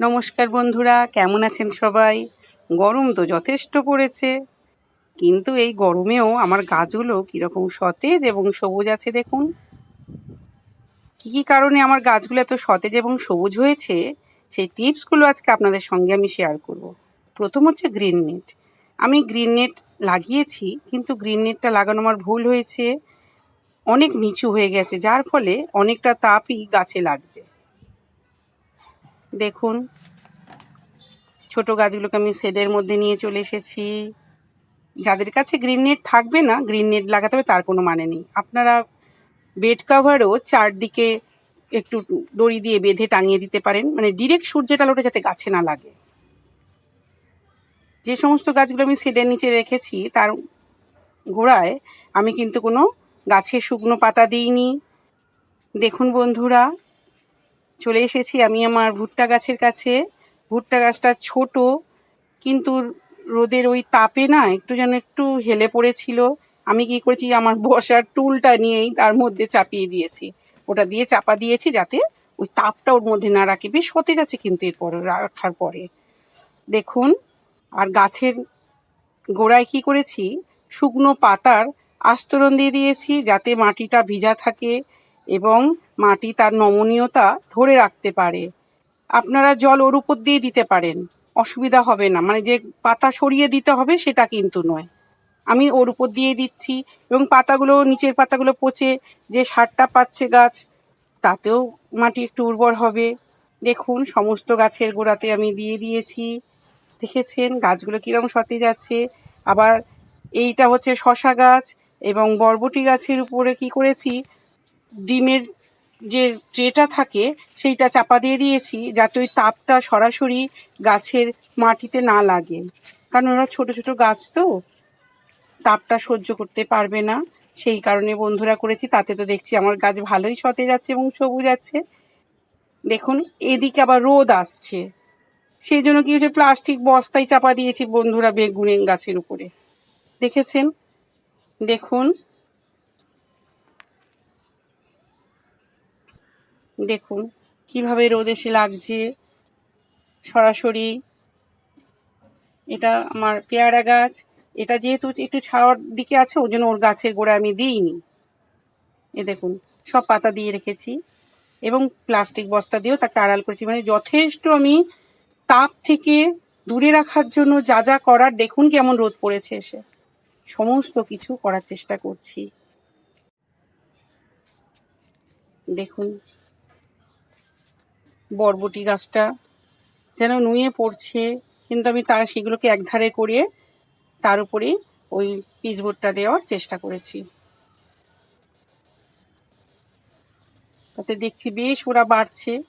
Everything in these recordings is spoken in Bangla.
নমস্কার বন্ধুরা, কেমন আছেন সবাই? গরম তো যথেষ্ট পড়েছে। কিন্তু এই গরমেও আমার গাছগুলো কীরকম সতেজ এবং সবুজ আছে দেখুন। কী কী কারণে আমার গাছগুলো এত সতেজ এবং সবুজ হয়েছে, সেই টিপসগুলো আজকে আপনাদের সঙ্গে আমি শেয়ার করব। প্রথম হচ্ছে গ্রিন নেট আমি গ্রিন নেট লাগিয়েছি, কিন্তু গ্রিন নেটটা লাগানো আমার ভুল হয়েছে। অনেক নিচু হয়ে গেছে, যার ফলে অনেকটা তাপই গাছে লাগছে। দেখুন, ছোট গাছগুলোকে আমি শেডের মধ্যে নিয়ে চলে এসেছি। যাদের কাছে গ্রিন নেট থাকবে না গ্রিন নেট লাগাতে হবে, তার কোনো মানে নেই। আপনারা বেড কাভারও চারদিকে একটু দড়ি দিয়ে বেঁধে টাঙিয়ে দিতে পারেন। মানে ডিরেক্ট সূর্যের আলোটা যাতে গাছে না লাগে। যে সমস্ত গাছগুলো আমি শেডের নিচে রেখেছি, তার গোড়ায় আমি কিন্তু কোনো গাছের শুকনো পাতা দিইনি। দেখুন বন্ধুরা চলে এসেছি আমি আমার ভুট্টা গাছের কাছে। ভুট্টা গাছটা ছোট, কিন্তু রোদের ওই তাপে না একটু যেন একটু হেলে পড়েছিল। আমি কি করেছি, আমার বসার টুলটা নিয়েই তার মধ্যে চাপিয়ে দিয়েছি। ওটা দিয়ে চাপা দিয়েছি যাতে ওই তাপটা ওর মধ্যে না রাখে। বেশ সতেজ আছে কিন্তু এরপরে রাখার পরে। দেখুন, আর গাছের গোড়ায় কি করেছি? শুকনো পাতার আস্তরণ দিয়ে দিয়েছি যাতে মাটিটা ভিজা থাকে। এবং মাটি তার নমনীয়তা ধরে রাখতে পারে। আপনারা জল ওর উপর দিয়ে দিতে পারেন। অসুবিধা হবে না। মানে যে পাতা সরিয়ে দিতে হবে সেটা কিন্তু নয়। আমি ওর উপর দিয়ে দিচ্ছি এবং পাতাগুলো, নিচের পাতাগুলো পচে যে সারটা পাচ্ছে গাছ, তাতেও মাটি একটু উর্বর হবে। দেখুন, সমস্ত গাছের গোড়াতে আমি দিয়ে দিয়েছি। দেখেছেন গাছগুলো কীরকম সতেজ আছে। আবার এইটা হচ্ছে শশা গাছ এবং বরবটি গাছের উপরে কি করেছি? ডিমের যে ট্রেটা থাকে, সেইটা চাপা দিয়ে দিয়েছি যাতে ওই তাপটা সরাসরি গাছের মাটিতে না লাগে। কারণ ওরা ছোট ছোট গাছ তো, তাপটা সহ্য করতে পারবে না। সেই কারণে বন্ধুরা করেছি, তাতে তো দেখছি আমার গাছ ভালোই সতেজ আছে এবং সবুজ আছে। দেখুন, এদিকে আবার রোদ আসছে। সেই জন্য কি হচ্ছে প্লাস্টিক বস্তায় চাপা দিয়েছি বন্ধুরা বেগুন গাছের উপরে। দেখেছেন? দেখুন দেখুন, কীভাবে রোদ এসে লাগছে। সরাসরি এটা আমার পেয়ারা গাছ। এটা যেহেতু একটু ছাওয়ার দিকে আছে ওই জন্য ওর গাছের গোড়া আমি দিইনি। এ দেখুন, সব পাতা দিয়ে রেখেছি এবং প্লাস্টিক বস্তা দিয়েও তাকে আড়াল করেছি। মানে যথেষ্ট আমি তাপ থেকে দূরে রাখার জন্য যা যা করার, দেখুন কেমন রোদ পড়েছে এসে। সমস্ত কিছু করার চেষ্টা করছি। দেখুন বরবটি গাছটা যেন নুয়ে পড়ছে। কিন্তু আমি তার সেগুলোকে একধারে করে তার উপরে ওই পিচবোর্ডটা দেওয়ার চেষ্টা করেছি। তাতে দেখছি বেশ ওরা বাড়ছে।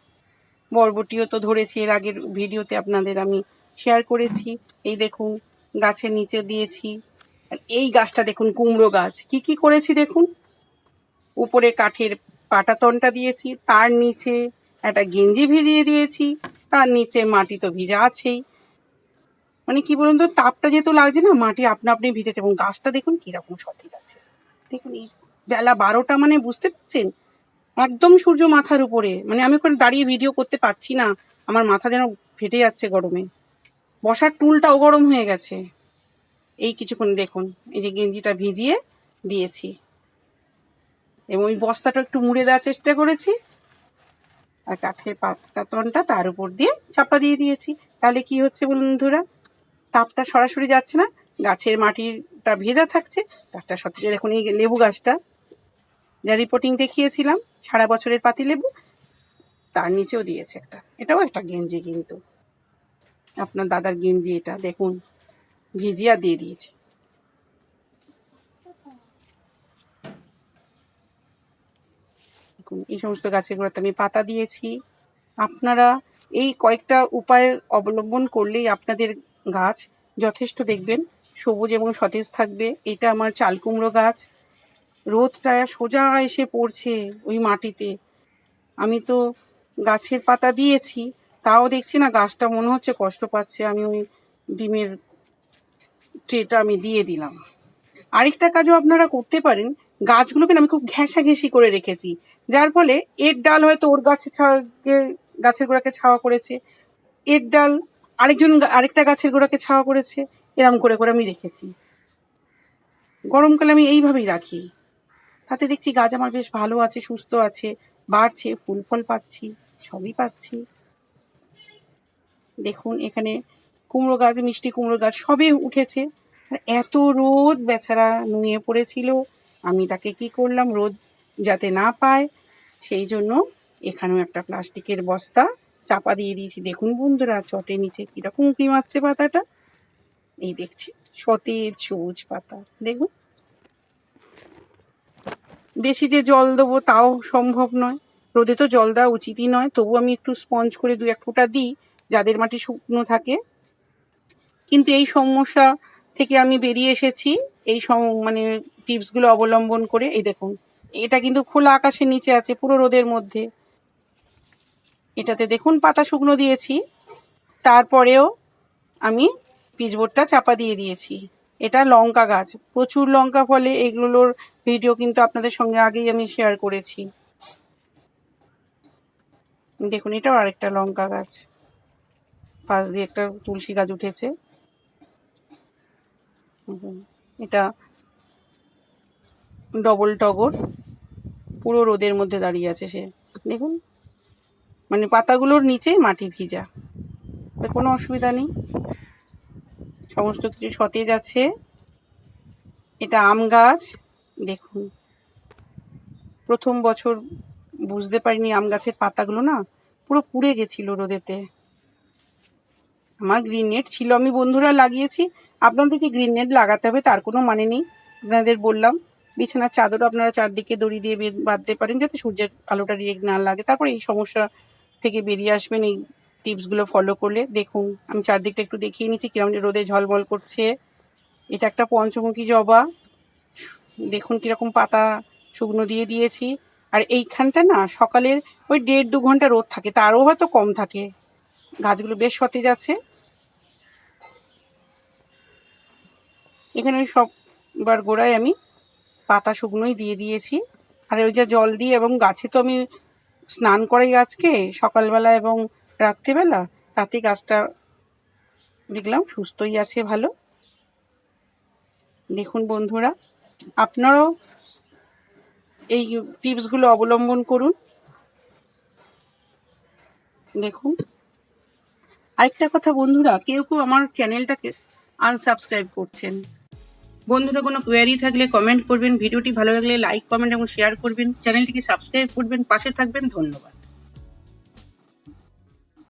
বরবটিও তো ধরেছি, এর আগের ভিডিওতে আপনাদের আমি শেয়ার করেছি। এই দেখুন, গাছের নিচে দিয়েছি। আর এই গাছটা দেখুন, কুমড়ো গাছ। কি কি করেছি দেখুন? উপরে কাঠের পাটাতনটা দিয়েছি, তার নিচে একটা গেঞ্জি ভিজিয়ে দিয়েছি, তার নিচে মাটি তো ভিজা আছেই। মানে কি বলুন তো, তাপটা যেহেতু লাগছে না, মাটি আপনা আপনি ভিজেছে এবং গাছটা দেখুন কীরকম সতেজ আছে। দেখুন এই বেলা বারোটা মানে বুঝতে পারছেন? একদম সূর্য মাথার উপরে। মানে আমি ওখানে দাঁড়িয়ে ভিডিও করতে পারছি না, আমার মাথা যেন ফেটে যাচ্ছে গরমে। বসার টুলটাও গরম হয়ে গেছে। এই কিছুক্ষণ দেখুন, এই যে গেঞ্জিটা ভিজিয়ে দিয়েছি। এবং ওই বস্তাটা একটু মুড়ে দেওয়ার চেষ্টা করেছি। আর কাঠের পাতাতনটা তার উপর দিয়ে চাপা দিয়ে দিয়েছি। তাহলে কি হচ্ছে বন্ধুরা? তাপটা সরাসরি যাচ্ছে না, গাছের মাটিটা ভেজা থাকছে। গাছটা সত্যি দেখুন এই লেবু গাছটা। যা রিপোর্টিং দেখিয়েছিলাম, সারা বছরের পাতি লেবু, তার নিচেও দিয়েছে একটা। এটাও একটা গেঞ্জি কিন্তু। আপনার দাদার গেঞ্জি এটা, দেখুন, ভিজিয়া দিয়ে দিয়েছি। দেখুন, এই সমস্ত গাছের গোড়াতে আমি পাতা দিয়েছি। আপনারা এই কয়েকটা উপায় অবলম্বন করলেই আপনাদের গাছ যথেষ্ট দেখবেন, সবুজ এবং সতেজ থাকবে। এটা আমার চাল কুমড়ো গাছ। রোদটা সোজা এসে পড়ছে ওই মাটিতে। আমি তো গাছের পাতা দিয়েছি, তাও দেখছি না গাছটা মনে হচ্ছে কষ্ট পাচ্ছে। আমি ওই ডিমের ট্রেটা আমি দিয়ে দিলাম। আরেকটা কাজও আপনারা করতে পারেন গাছগুলোকে আমি খুব ঘেঁষা ঘেঁষি করে রেখেছি। যার ফলে এর ডাল হয়তো ওর গাছে ছাওয়া গাছের গোড়াকে ছাওয়া করেছে। এর ডাল আরেকজন আরেকটা গাছের গোড়াকে ছাওয়া করেছে। এরম করে করে আমি রেখেছি। গরমকালে আমি এইভাবেই রাখি। তাতে দেখছি গাছ আমার বেশ ভালো আছে, সুস্থ আছে, বাড়ছে, ফুল ফল পাচ্ছি, সবই পাচ্ছি। দেখুন, এখানে কুমড়ো গাছ, মিষ্টি কুমড়ো গাছ সবে উঠেছে। এত রোদ বেচারা নুয়ে পড়েছিল। আমি তাকে কি করলাম? রোদ যাতে না পায়, সেই জন্য এখানেও একটা প্লাস্টিকের বস্তা চাপা দিয়ে দিয়েছি। দেখুন বন্ধুরা চটে নিচে কীরকম উঁকি মারছে পাতাটা। এই দেখছি, সতেজ সবুজ পাতা। দেখুন। বেশি যে জল দেবো তাও সম্ভব নয়। রোদে তো জল দেওয়া উচিতই নয়। তবু আমি একটু স্পঞ্জ করে দু এক ফোঁটা দিই, যাদের মাটি শুকনো থাকে। কিন্তু এই সমস্যা থেকে আমি বেরিয়ে এসেছি। এই মানে টিপসগুলো অবলম্বন করে, এই দেখুন, এটা কিন্তু খোলা আকাশের নিচে আছে, পুরো রোদের মধ্যে। এটাতে দেখুন, পাতা শুকনো দিয়েছি, তারপরেও আমি পিচবোর্ডটা চাপা দিয়ে দিয়েছি। এটা লঙ্কা গাছ, প্রচুর লঙ্কা ফলে এগুলোর ভিডিও কিন্তু আপনাদের সঙ্গে আগেই আমি শেয়ার করেছি। দেখুন, এটাও আরেকটা লঙ্কা গাছ। পাশ দিয়ে একটা তুলসী গাছ উঠেছে। এটা ডবল টগর পুরো রোদের মধ্যে দাঁড়িয়ে আছে সে। দেখুন মানে পাতাগুলোর নিচে মাটি ভিজা। কোনো অসুবিধা নেই। সমস্ত কিছু সতেজ আছে। এটা আম গাছ। দেখুন, প্রথম বছর বুঝতে পারিনি আম গাছের পাতাগুলো না পুরো পুড়ে গেছিল রোদেতে। আমার গ্রিন নেট ছিল, আমি বন্ধুরা লাগিয়েছি। আপনাদেরকে গ্রিন নেট লাগাতে হবে, তার কোনো মানে নেই। আপনাদের বললাম বিছানার চাদরও আপনারা চারদিকে দড়ি দিয়ে বেঁধ- বাঁধতে পারেন যাতে সূর্যের আলোটা ডিরেক্ট না লাগে। তারপরে এই সমস্যা থেকে বেরিয়ে আসবেন এই টিপসগুলো ফলো করলে। দেখুন, আমি চারদিকটা একটু দেখিয়ে নিচ্ছি, কিরম রোদে ঝলমল করছে। এটা একটা পঞ্চমুখী জবা। দেখুন, কীরকম পাতা শুকনো দিয়ে দিয়েছি। আর এইখানটা না, সকালের ওই দেড় দু ঘণ্টা রোদ থাকে, তারও হয়তো কম থাকে। গাছগুলো বেশ সতেজ আছে। এখানে ওই সববার গোড়ায় আমি পাতা শুকনোই দিয়ে দিয়েছি। আর ওই যে জল দিয়ে এবং গাছে তো আমি স্নান করাই গাছকে সকালবেলা এবং রাত্রিবেলা, তাতে গাছটা দেখলাম সুস্থই আছে, ভালো। দেখুন বন্ধুরা, আপনারাও এই টিপসগুলো অবলম্বন করুন। দেখুন। আরেকটা কথা বন্ধুরা, কেউ কেউ আমার চ্যানেলটাকে আনসাবস্ক্রাইব করছেন। বন্ধুরা, কোনো কোয়ারি থাকলে কমেন্ট করবেন। ভিডিওটি ভালো লাগলে লাইক কমেন্ট এবং শেয়ার করবেন। চ্যানেলটিকে সাবস্ক্রাইব করবেন। পাশে থাকবেন। ধন্যবাদ।